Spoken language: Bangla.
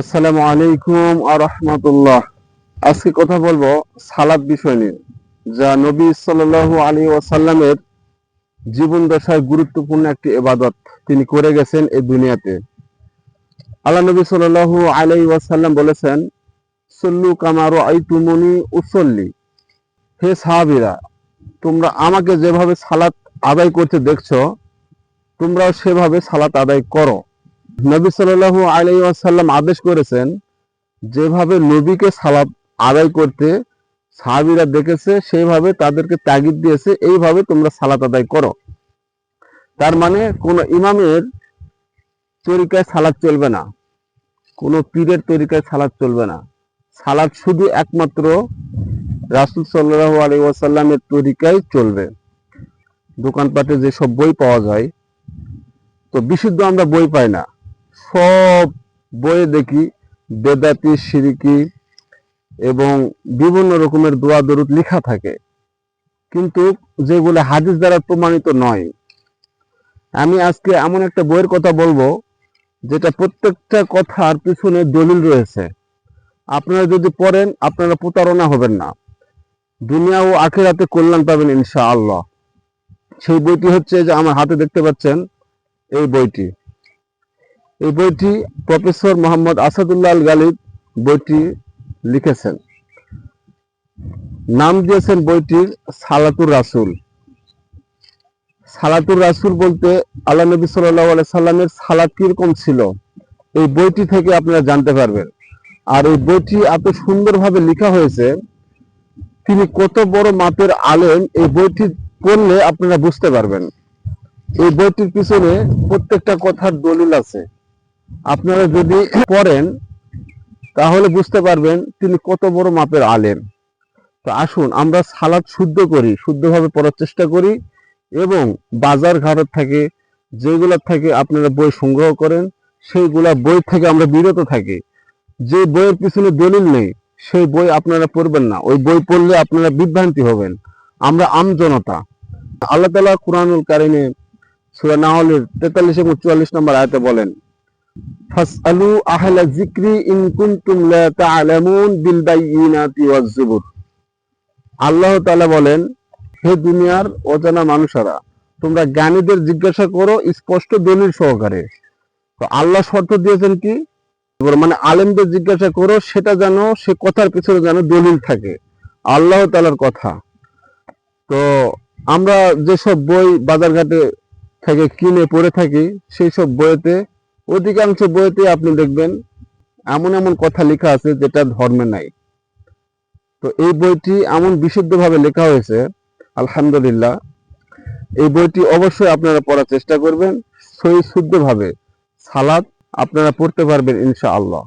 আসসালামু আলাইকুম আর রহমতুল্লাহ। আজকে কথা বলব সালাদ বিষয় নিয়ে, যা নবী সাল্লাল্লাহু আলী ওয়াসাল্লামের জীবন দশায় গুরুত্বপূর্ণ একটি এবাদত তিনি করে গেছেন এই দুনিয়াতে। আল্লাহ নবী সাল্লাল্লাহু আলাই ওয়াসাল্লাম বলেছেন, সল্লু কামারো আই তুমনি উসল্লি। হে সাহাবিরা, তোমরা আমাকে যেভাবে সালাত আদায় করতে দেখছ, তোমরাও সেভাবে সালাত আদায় করো। নবী সাল্লাল্লাহু আলাইহি ওয়াসাল্লাম আদেশ করেছেন যেভাবে নবীকে সালাত আদায় করতে সাহাবিরা দেখেছে, সেইভাবে তাদেরকে তাগিদ দিয়েছে, এইভাবে তোমরা সালাত আদায় করো। তার মানে কোন ইমামের তরিকায় সালাত চলবে না, কোন পীরের তরিকায় সালাদ চলবে না। সালাত শুধু একমাত্র রাসূল সাল্লাল্লাহু আলাইহি ওয়াসাল্লামের তরিকায় চলবে। দোকানপাটে যেসব বই পাওয়া যায়, তো বিশুদ্ধ আমরা বই পাই না। সব বইয়ে দেখি, বেদাতি, সিরিকি এবং বিভিন্ন রকমের দোয়া দরুদ লেখা থাকে। কিন্তু যেগুলো হাদিস দ্বারা প্রমাণিত নয়। আমি আজকে এমন একটা বইয়ের কথা বলব, যেটা প্রত্যেকটা কথার পিছনে দলিল রয়েছে। আপনারা যদি পড়েন, আপনারা প্রতারণা হবেন না। দুনিয়া ও আখেরাতে কল্যাণ পাবেন ইনশা আল্লাহ সেই বইটি হচ্ছে যে আমার হাতে দেখতে পাচ্ছেন, এই বইটি। এই বইটি প্রফেসর মোহাম্মদ আসাদুল্লাহ গালিব বইটি লিখেছেন। নাম দিয়েছেন বইটির সালাতুর রাসুল। সালাতুর রাসুল বলতে আল্লাহ নবী সাল্লাহ সাল্লামের সালাত কীরকম ছিল, এই বইটি থেকে আপনারা জানতে পারবেন। আর এই বইটি এত সুন্দরভাবে লেখা হয়েছে, তিনি কত বড় মাপের আলেম, এই বইটি পড়লে আপনারা বুঝতে পারবেন। এই বইটির পিছনে প্রত্যেকটা কথার দলিল আছে। আপনারা যদি পড়েন, তাহলে বুঝতে পারবেন তিনি কত বড় মাপের আলেম। তো আসুন, আমরা সালাদ শুদ্ধ করি, শুদ্ধভাবে পড়ার চেষ্টা করি এবং বাজার ঘাটের থেকে যেগুলোর থেকে আপনারা বই সংগ্রহ করেন, সেইগুলা বই থেকে আমরা বিরত থাকি। যে বইয়ের পিছনে দলিল নেই, সেই বই আপনারা পড়বেন না। ওই বই পড়লে আপনারা বিভ্রান্তি হবেন। আমরা আম জনতা আল্লাহ তালা কোরআনুল কারিমে সুরা নাহলের তেতাল্লিশ এবং চুয়াল্লিশ নম্বর আয়তে বলেন আল্লাহ বলেন, হে দুনিয়ার অজানা মানুষেরা, তোমরা জ্ঞানীদের জিজ্ঞাসা করো স্পষ্ট দলিল সহকারে। তো আল্লাহ শর্ত দিয়েছেন কি? মানে আলেমদের জিজ্ঞাসা করো, সেটা যেন, সে কথার পিছনে যেন দলিল থাকে। আল্লাহ তালার কথা। তো আমরা যেসব বই বাজারঘাটে থেকে কিনে পড়ে থাকি সেই সব বইতে অধিকাংশ বইতে আপনি দেখবেন এমন এমন কথা লেখা আছে যেটা ধর্মে নাই। তো এই বইটি এমন বিশুদ্ধভাবে লেখা হয়েছে, আলহামদুলিল্লাহ। এই বইটি অবশ্যই আপনারা পড়ার চেষ্টা করবেন সহি শুদ্ধভাবে সালাদ আপনারা পড়তে পারবেন, ইনশাআল্লাহ।